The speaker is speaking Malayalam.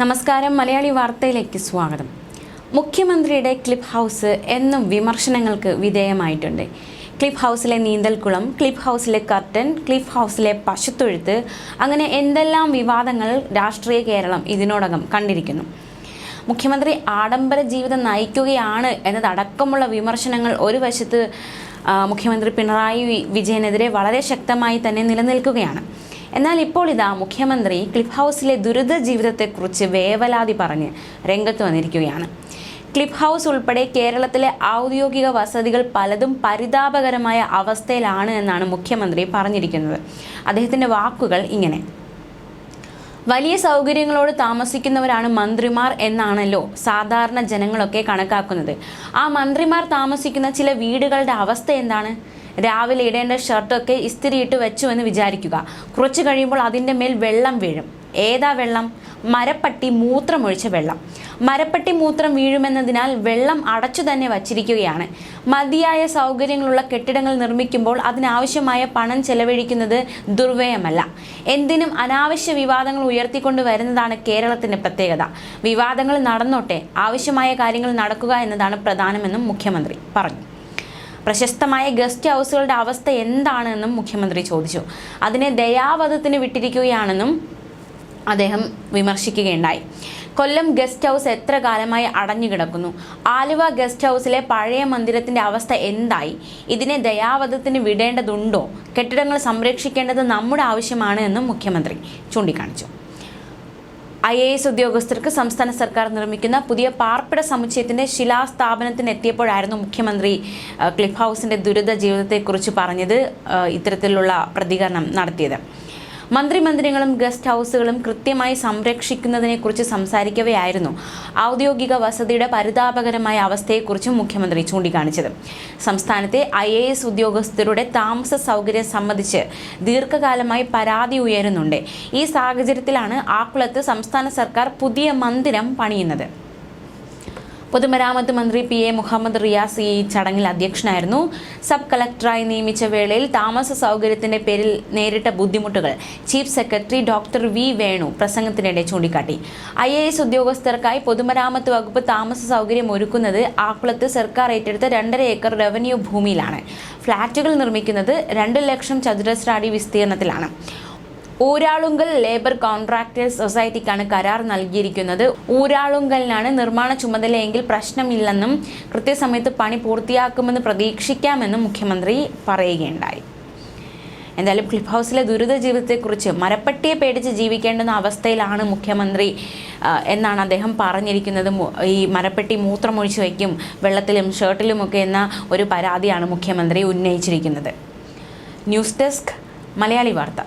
നമസ്കാരം. മലയാളി വാർത്തയിലേക്ക് സ്വാഗതം. മുഖ്യമന്ത്രിയുടെ ക്ലിപ്പ് ഹൗസ് എന്നും വിമർശനങ്ങൾക്ക് വിധേയമായിട്ടുണ്ട്. ക്ലിപ്പ് ഹൗസിലെ നീന്തൽക്കുളം ക്ലിപ്പ് ഹൗസിലെ കർട്ടൻ ക്ലിപ്പ് ഹൗസിലെ പശുത്തൊഴുത്ത് അങ്ങനെ എന്തെല്ലാം വിവാദങ്ങൾ രാഷ്ട്രീയ കേരളം ഇതിനോടകം കണ്ടിരിക്കുന്നു. മുഖ്യമന്ത്രി ആഡംബര ജീവിതം നയിക്കുകയാണ് എന്നതടക്കമുള്ള വിമർശനങ്ങൾ ഒരു വശത്ത് മുഖ്യമന്ത്രി പിണറായി വിജയനെതിരെ വളരെ ശക്തമായി തന്നെ നിലനിൽക്കുകയാണ്. എന്നാൽ ഇപ്പോൾ ഇതാ മുഖ്യമന്ത്രി ക്ലിഫ് ഹൗസിലെ ദുരിത ജീവിതത്തെക്കുറിച്ച് വേവലാതി പറഞ്ഞ് രംഗത്ത് വന്നിരിക്കുകയാണ്. ക്ലിഫ് ഹൗസ് ഉൾപ്പെടെ കേരളത്തിലെ ഔദ്യോഗിക വസതികൾ പലതും പരിതാപകരമായ അവസ്ഥയിലാണ് എന്നാണ് മുഖ്യമന്ത്രി പറഞ്ഞിരിക്കുന്നത്. അദ്ദേഹത്തിന്റെ വാക്കുകൾ ഇങ്ങനെ. വലിയ സൗകര്യങ്ങളോട് താമസിക്കുന്നവരാണ് മന്ത്രിമാർ എന്നാണല്ലോ സാധാരണ ജനങ്ങളൊക്കെ കണക്കാക്കുന്നത്. ആ മന്ത്രിമാർ താമസിക്കുന്ന ചില വീടുകളുടെ അവസ്ഥ എന്താണ്? രാവിലെ ഇടേണ്ട ഷർട്ടൊക്കെ ഇസ്തിരിയിട്ട് വെച്ചു എന്ന് വിചാരിക്കുക. കുറച്ച് കഴിയുമ്പോൾ അതിന്റെ മേൽ വെള്ളം വീഴും. ഏതാ വെള്ളം? മരപ്പട്ടി മൂത്രമൊഴിച്ച വെള്ളം. മരപ്പട്ടി മൂത്രം വീഴുമെന്നതിനാൽ വെള്ളം അടച്ചു തന്നെ വച്ചിരിക്കുകയാണ്. മതിയായ സൗകര്യങ്ങളുള്ള കെട്ടിടങ്ങൾ നിർമ്മിക്കുമ്പോൾ അതിനാവശ്യമായ പണം ചെലവഴിക്കുന്നത് ദുർവ്യയമല്ല. എന്തിനും അനാവശ്യ വിവാദങ്ങൾ ഉയർത്തിക്കൊണ്ട് വരുന്നതാണ് കേരളത്തിന്റെ പ്രത്യേകത. വിവാദങ്ങൾ നടന്നോട്ടെ ആവശ്യമായ കാര്യങ്ങൾ നടക്കുക എന്നതാണ് പ്രധാനമെന്നും മുഖ്യമന്ത്രി പറഞ്ഞു. പ്രശസ്തമായ ഗസ്റ്റ് ഹൗസുകളുടെ അവസ്ഥ എന്താണെന്നും മുഖ്യമന്ത്രി ചോദിച്ചു. അതിനെ ദയാവധത്തിന് വിട്ടിരിക്കുകയാണെന്നും അദ്ദേഹം വിമർശിക്കുകയുണ്ടായി. കൊല്ലം ഗസ്റ്റ് ഹൗസ് എത്ര കാലമായി അടഞ്ഞു കിടക്കുന്നു? ആലുവ ഗസ്റ്റ് ഹൗസിലെ പഴയ മന്ദിരത്തിന്റെ അവസ്ഥ എന്തായി? ഇതിനെ ദയാവധത്തിന് വിടേണ്ടതുണ്ടോ? കെട്ടിടങ്ങൾ സംരക്ഷിക്കേണ്ടത് നമ്മുടെ ആവശ്യമാണ് എന്നും മുഖ്യമന്ത്രി ചൂണ്ടിക്കാണിച്ചു. ഐ എ എസ് ഉദ്യോഗസ്ഥർക്ക് സംസ്ഥാന സർക്കാർ നിർമ്മിക്കുന്ന പുതിയ പാർപ്പിട സമുച്ചയത്തിന്റെ ശിലാസ്ഥാപനത്തിന് എത്തിയപ്പോഴായിരുന്നു മുഖ്യമന്ത്രി ക്ലിഫ് ഹൗസിന്റെ ദുരിത ജീവിതത്തെക്കുറിച്ച് പറഞ്ഞത് ഇത്തരത്തിലുള്ള പ്രതികരണം നടത്തിയത്. മന്ത്രിമന്ദിരങ്ങളും ഗസ്റ്റ് ഹൗസുകളും കൃത്യമായി സംരക്ഷിക്കുന്നതിനെക്കുറിച്ച് സംസാരിക്കവെയായിരുന്നു ഔദ്യോഗിക വസതിയുടെ പരിതാപകരമായ അവസ്ഥയെക്കുറിച്ചും മുഖ്യമന്ത്രി ചൂണ്ടിക്കാണിച്ചത്. സംസ്ഥാനത്തെ ഐ എ എസ് ഉദ്യോഗസ്ഥരുടെ താമസ സൗകര്യം സംബന്ധിച്ച് ദീർഘകാലമായി പരാതി ഉയരുന്നുണ്ട്. ഈ സാഹചര്യത്തിലാണ് ആക്കുളത്ത് സംസ്ഥാന സർക്കാർ പുതിയ മന്ദിരം പണിയുന്നത്. പൊതുമരാമത്ത് മന്ത്രി പി എ മുഹമ്മദ് റിയാസ് ഈ ചടങ്ങിൽ അധ്യക്ഷനായിരുന്നു. സബ് കളക്ടറായി നിയമിച്ച വേളയിൽ താമസ സൗകര്യത്തിന്റെ പേരിൽ നേരിട്ട ബുദ്ധിമുട്ടുകൾ chief secretary doctor V Venu പ്രസംഗത്തിനിടെ ചൂണ്ടിക്കാട്ടി. ഐ എ എസ് ഉദ്യോഗസ്ഥർക്കായി പൊതുമരാമത്ത് വകുപ്പ് താമസ സൗകര്യം ഒരുക്കുന്നത് ആക്കുളത്ത് സർക്കാർ ഏറ്റെടുത്ത രണ്ടര ഏക്കർ റവന്യൂ ഭൂമിയിലാണ്. ഫ്ളാറ്റുകൾ നിർമ്മിക്കുന്നത് രണ്ട് ലക്ഷം ചതുരശ്ര അടി വിസ്തീർണത്തിലാണ്. ഊരാളുങ്കൽ ലേബർ കോൺട്രാക്ടേഴ്സ് സൊസൈറ്റിക്കാണ് കരാർ നൽകിയിരിക്കുന്നത്. ഊരാളുങ്കലിനാണ് നിർമ്മാണ ചുമതലയെങ്കിൽ പ്രശ്നമില്ലെന്നും കൃത്യസമയത്ത് പണി പൂർത്തിയാക്കുമെന്ന് പ്രതീക്ഷിക്കാമെന്നും മുഖ്യമന്ത്രി പറയുകയുണ്ടായി. എന്തായാലും ക്ലിഫ് ഹൗസിലെ ദുരിത ജീവിതത്തെക്കുറിച്ച് മരപ്പട്ടിയെ പേടിച്ച് ജീവിക്കേണ്ടുന്ന അവസ്ഥയിലാണ് മുഖ്യമന്ത്രി എന്നാണ് അദ്ദേഹം പറഞ്ഞിരിക്കുന്നത്. ഈ മരപ്പെട്ടി മൂത്രമൊഴിച്ച് വയ്ക്കും വെള്ളത്തിലും ഷർട്ടിലുമൊക്കെ എന്ന ഒരു പരാതിയാണ് മുഖ്യമന്ത്രി ഉന്നയിച്ചിരിക്കുന്നത്. ന്യൂസ് ഡെസ്ക് മലയാളി വാർത്ത.